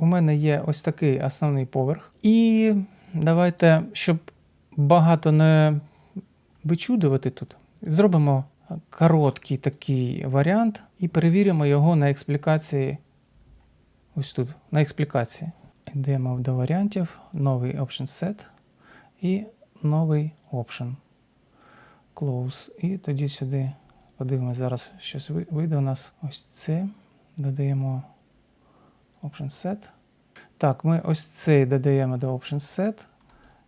у мене є ось такий основний поверх. І давайте, щоб багато не вичудувати тут, зробимо короткий такий варіант і перевіримо його на експлікації. Ось тут, на експлікації. Йдемо до варіантів, новий option set і новий option. Close. І тоді сюди подивимось, зараз щось вийде у нас. Ось це. Додаємо option set. Так, ми ось цей додаємо до option set.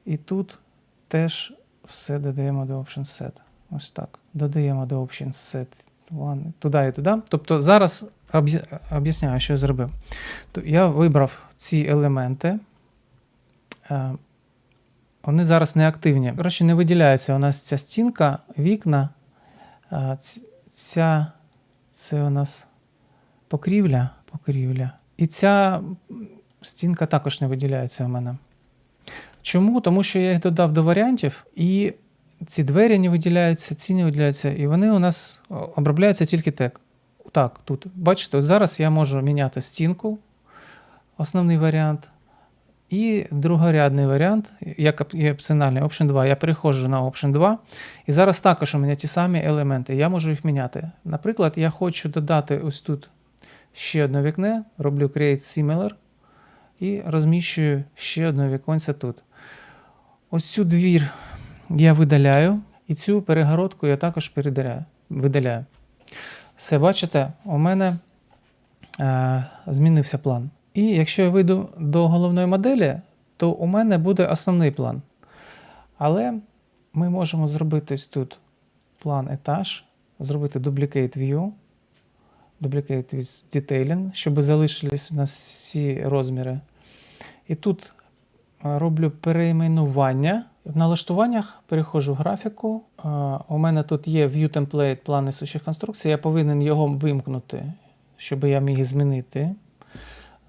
І тут теж все додаємо до option set. Ось так. Додаємо до option set one, туди і туди. Тобто зараз об'ясняю, що я зробив. Я вибрав ці елементи. Е, Вони зараз не активні. Коротше, не виділяється у нас ця стінка, вікна. Е, Ця це у нас покрівля. покрівля. І ця стінка також не виділяється у мене. Чому? Тому що я їх додав до варіантів, і ці двері не виділяються, ці не виділяються, і вони у нас обробляються тільки так. Так, тут. Бачите, зараз я можу міняти стінку, основний варіант, і другорядний варіант, як є опціональний Option 2. Я переходжу на Option 2. І зараз також у мене ті самі елементи. Я можу їх міняти. Наприклад, я хочу додати ось тут ще одне вікне, роблю Create Similar і розміщую ще одне віконце тут. Ось цю двір я видаляю, і цю перегородку я також видаляю. Все, бачите, у мене е, змінився план. І якщо я вийду до головної моделі, то у мене буде основний план. Але ми можемо зробити тут план етаж, зробити Duplicate View, Duplicate with Detailing, щоб залишились у нас всі розміри. І тут е, роблю перейменування. В налаштуваннях переходжу в графіку. Е, У мене тут є View Template план несучих конструкцій. Я повинен його вимкнути, щоб я міг змінити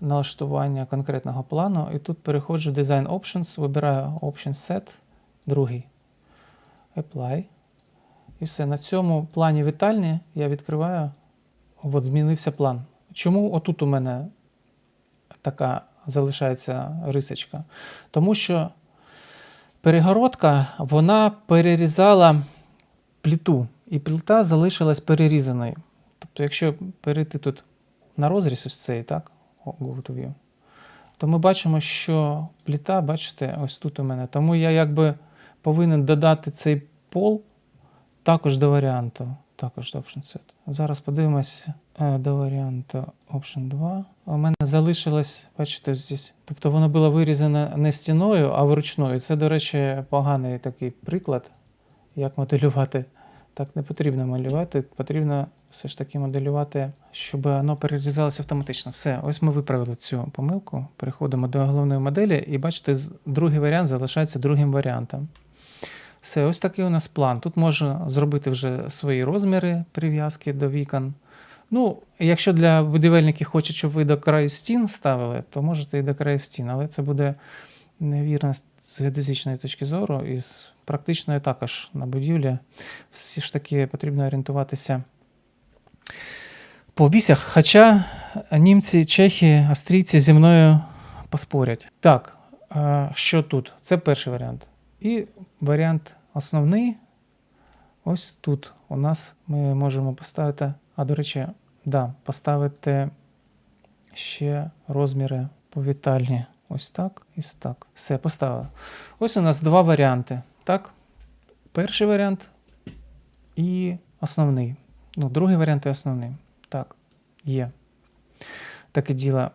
налаштування конкретного плану. І тут переходжу в Design Options, вибираю Option Set, другий. Apply. І все. На цьому плані вітальні я відкриваю. От змінився план. Чому отут у мене така залишається рисочка? Тому що перегородка вона перерізала пліту, і плита залишилась перерізаною. Тобто, якщо перейти тут на розріз ось цей, так, go то ми бачимо, що пліта, бачите, ось тут у мене. Тому я якби повинен додати цей пол також до варіанту. Також Option Set. Зараз подивимося е, до варіанту Option 2. У мене залишилось, бачите, здесь. Тобто воно було вирізане не стіною, а вручною. Це, до речі, поганий такий приклад, як моделювати. Так не потрібно малювати, потрібно все ж таки моделювати, щоб воно перерізалося автоматично. Все, ось ми виправили цю помилку. Переходимо до головної моделі, і бачите, другий варіант залишається другим варіантом. Все, ось такий у нас план. Тут можна зробити вже свої розміри прив'язки до вікон. Ну, якщо для будівельників хочуть, щоб ви до краю стін ставили, то можете і до краю стін, але це буде невірно з- геодезичної точки зору і з практичної також на будівлі. Всі ж таки потрібно орієнтуватися по вісях. Хоча німці, чехи, австрійці зі мною поспорять. Так, що тут? Це перший варіант. І варіант основний. Ось тут у нас ми можемо поставити. А, до речі, да, поставити ще розміри повітальні. Ось так і так. Все, поставили. Ось у нас два варіанти. Так? Перший варіант і основний. Ну, другий варіант і основний. Так, є. Таке діло.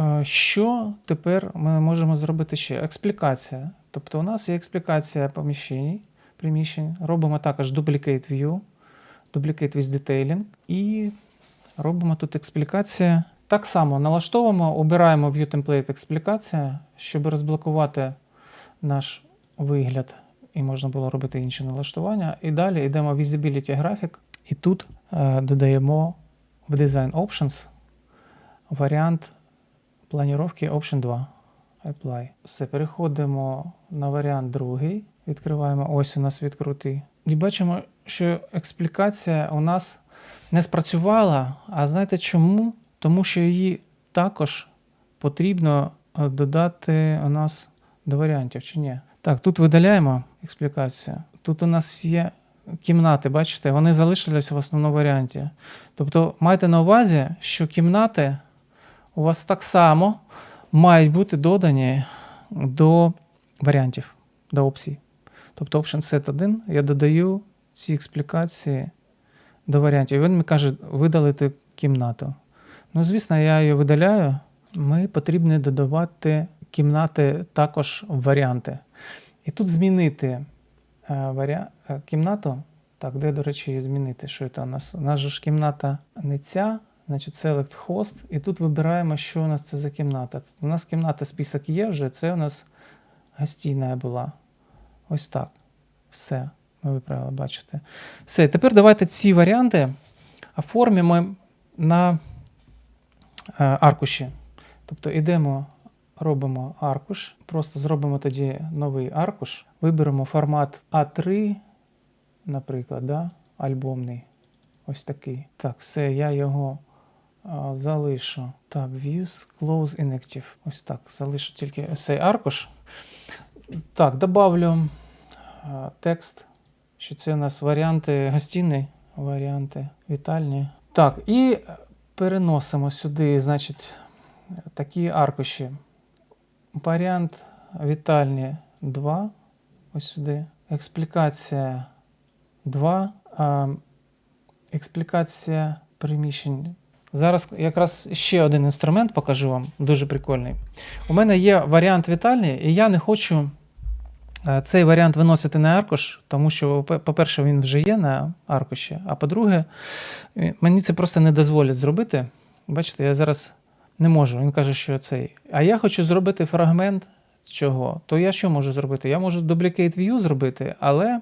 Е, Що тепер ми можемо зробити ще? Експлікація. Тобто у нас є експлікація поміщень, приміщень. Робимо також duplicate view, duplicate with detailing і робимо тут експлікація. Так само налаштовуємо, обираємо View Template експлікація, щоб розблокувати наш вигляд, і можна було робити інші налаштування. І далі йдемо в Visibility Graphic, і тут е, додаємо в Design Options варіант планіровки Option 2. Apply. Все, переходимо на варіант другий. Відкриваємо. Ось у нас відкрутий. І бачимо, що експлікація у нас не спрацювала. А знаєте чому? Тому що її також потрібно е, додати у нас до варіантів, чи ні? Так, тут видаляємо експлікацію. Тут у нас є кімнати, бачите, вони залишилися в основному варіанті. Тобто майте на увазі, що кімнати у вас так само мають бути додані до варіантів, до опцій. Тобто Option Set 1 я додаю ці експлікації до варіантів. Він мені каже видалити кімнату. Ну, звісно, я її видаляю. Ми потрібно додавати кімнати також в варіанти. І тут змінити е, варіа... е, кімнату. Так, де, до речі, змінити? Що це у нас? У нас ж кімната не ця, значить Select Host. І тут вибираємо, що у нас це за кімната. У нас кімната список є вже, це у нас гостійна була. Ось так. Все. Ми виправили, бачите. Все, тепер давайте ці варіанти оформимо на е, аркуші. Тобто йдемо, робимо аркуш, просто зробимо тоді новий аркуш, виберемо формат А3, наприклад, да? альбомний. Ось такий. Так, все, я його залишу. Так, Views, Close Inactive. Ось так. Залишу тільки цей аркуш. Так, добавлю текст, що це у нас варіанти гостінний, варіанти вітальні. Так, і переносимо сюди, значить, такі аркуші. Варіант вітальні 2. Ось сюди. Експлікація 2. Експлікація приміщень. Зараз якраз ще один інструмент покажу вам, дуже прикольний. У мене є варіант вітальні, і я не хочу е, цей варіант виносити на аркуш, тому що, по- по-перше, він вже є на аркуші, а по-друге, е, мені це просто не дозволять зробити. Бачите, я зараз не можу. Він каже, що цей. А я хочу зробити фрагмент чого. То я що можу зробити? Я можу duplicate view зробити, але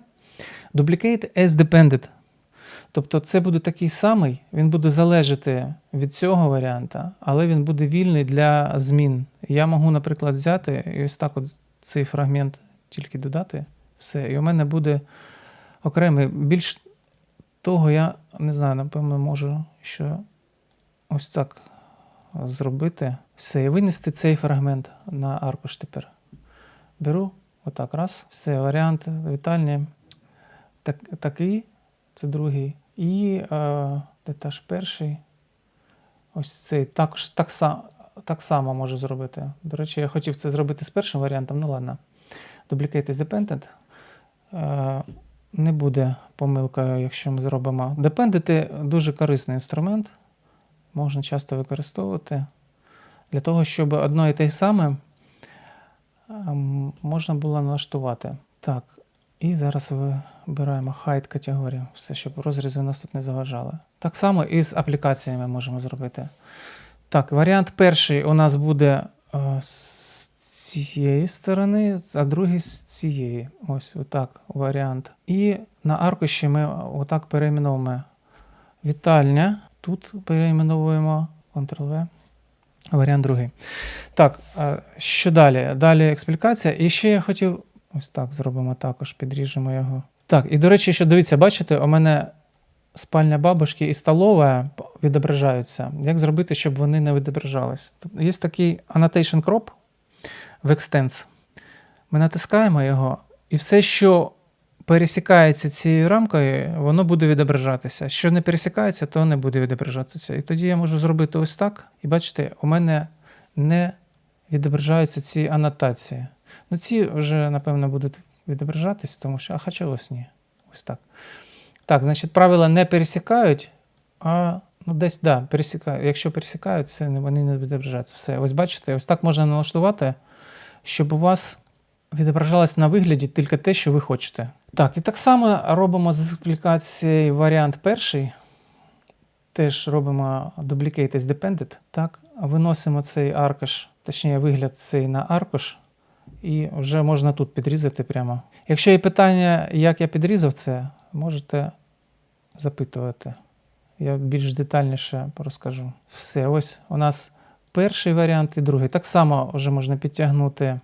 duplicate as dependent. Тобто це буде такий самий, він буде залежати від цього варіанта, але він буде вільний для змін. Я можу, наприклад, взяти і ось так от цей фрагмент тільки додати. Все. І у мене буде окремий. Більш того, я не знаю, напевно, можу що ось так зробити. Все, і винести цей фрагмент на аркуш тепер. Беру, отак, раз. Все, варіант вітальні. Так, такий, це другий. І е, де теж перший. Ось цей також так, са- так само можу зробити. До речі, я хотів це зробити з першим варіантом, ну ладно. Duplicate is dependent. Е, не буде помилкою, якщо ми зробимо. Dependent – дуже корисний інструмент. Можна часто використовувати для того, щоб одно і те саме ем, можна було налаштувати. Так, і зараз вибираємо height категорію, все, щоб розрізи нас тут не заважали. Так само і з аплікаціями можемо зробити. Так, варіант перший у нас буде е, з цієї сторони, а другий з цієї. Ось отак варіант. І на аркуші ми отак перейменовуємо вітальня. Тут перейменовуємо Ctrl-V. Варіант другий. Так, е, що далі? Далі експлікація. І ще я хотів. Ось так зробимо також, підріжемо його. Так, і до речі, що дивіться, бачите, у мене спальня бабушки і столова відображаються. Як зробити, щоб вони не відображались? Тобто Є такий annotation crop в Extends. Ми натискаємо його, і все, що пересікається цією рамкою, воно буде відображатися. Що не пересікається, то не буде відображатися. І тоді я можу зробити ось так. І бачите, у мене не відображаються ці анотації. Ну, ці вже, напевно, будуть відображатись, тому що, а хоча ось ні. Ось так. Так, значить, правила не пересікають, а ну, десь, да, пересікають. Якщо пересікають, це вони не відображаються. Все. Ось бачите, ось так можна налаштувати, щоб у вас відображалось на вигляді тільки те, що ви хочете. Так, і так само робимо з аплікації варіант перший. Теж робимо duplicate as dependent. Так, виносимо цей аркуш, точніше вигляд цей на аркуш, і вже можна тут підрізати прямо. Якщо є питання, як я підрізав це, можете запитувати. Я більш детальніше розкажу. Все, ось у нас перший варіант і другий. Так само вже можна підтягнути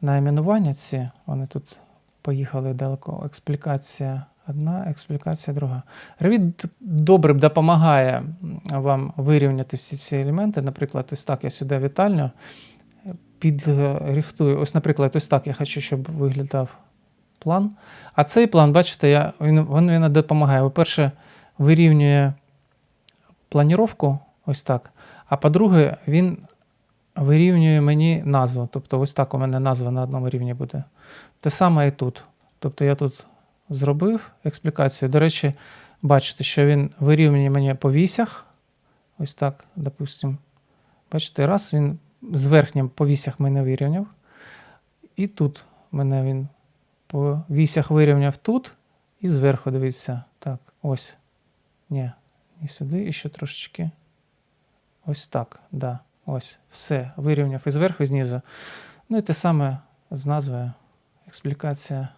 найменування ці. Вони тут поїхали далеко. Експлікація Одна експлікація, друга. Revit добре допомагає вам вирівняти всі ці елементи. Наприклад, ось так я сюди вітально підрихтую. Ось, наприклад, ось так я хочу, щоб виглядав план. А цей план, бачите, я, він, він, він допомагає. По-перше, вирівнює планіровку, ось так. А по-друге, він вирівнює мені назву. Тобто, ось так у мене назва на одному рівні буде. Те саме і тут. Тобто я тут зробив експлікацію. До речі, бачите, що він вирівнює мені по вісях. Ось так, допустимо. Бачите, раз він з верхнім по вісях мене вирівняв. І тут мене він по вісях вирівняв тут і зверху дивіться. Так, ось. Ні, і сюди, і ще трошечки. Ось так, да. Ось. Все. Вирівняв і зверху, і знизу. Ну і те саме з назвою. Експлікація.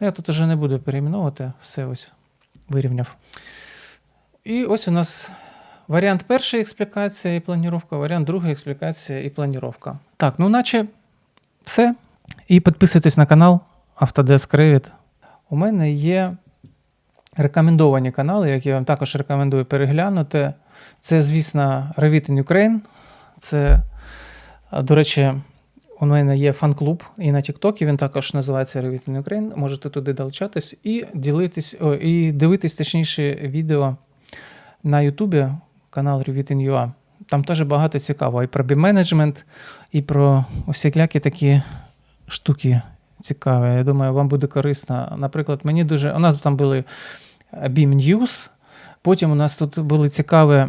Ну, я тут уже не буду перейменовувати, все ось вирівняв. І ось у нас варіант першої експлікація і планіровка, варіант другої експлікація і планіровка. Так, ну наче все. І підписуйтесь на канал Autodesk Revit. У мене є рекомендовані канали, які я вам також рекомендую переглянути. Це, звісно, Revit in Ukraine. Це, до речі, у мене є фан-клуб і на TikTok, він також називається Revit in Ukraine. Можете туди долучатись і ділитись, о, і дивитись точніше відео на Ютубі, канал Revit in Там теж багато цікавого. І про бім-менеджмент, і про усілякі такі штуки цікаві. Я думаю, вам буде корисно. Наприклад, мені дуже. У нас там були е, BIM News, потім у нас тут були цікаві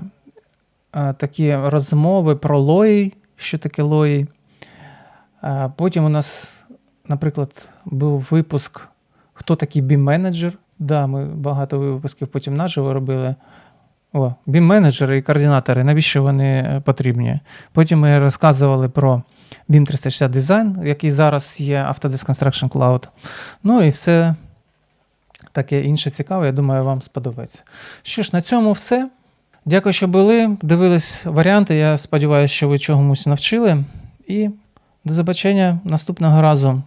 е, такі розмови про лої, що таке лої. А Потім у нас, наприклад, був випуск Хто такий BIM-менеджер. Да, ми багато випусків потім наживо робили. О, BIM-менеджери і координатори, навіщо вони е, потрібні? Потім ми розказували про BIM 360 Design, який зараз є Autodesk Construction Cloud. Ну і все таке інше цікаве, я думаю, вам сподобається. Що ж, на цьому все. Дякую, що були. Дивились варіанти. Я сподіваюся, що ви чомусь навчили. І до побачення наступного разу.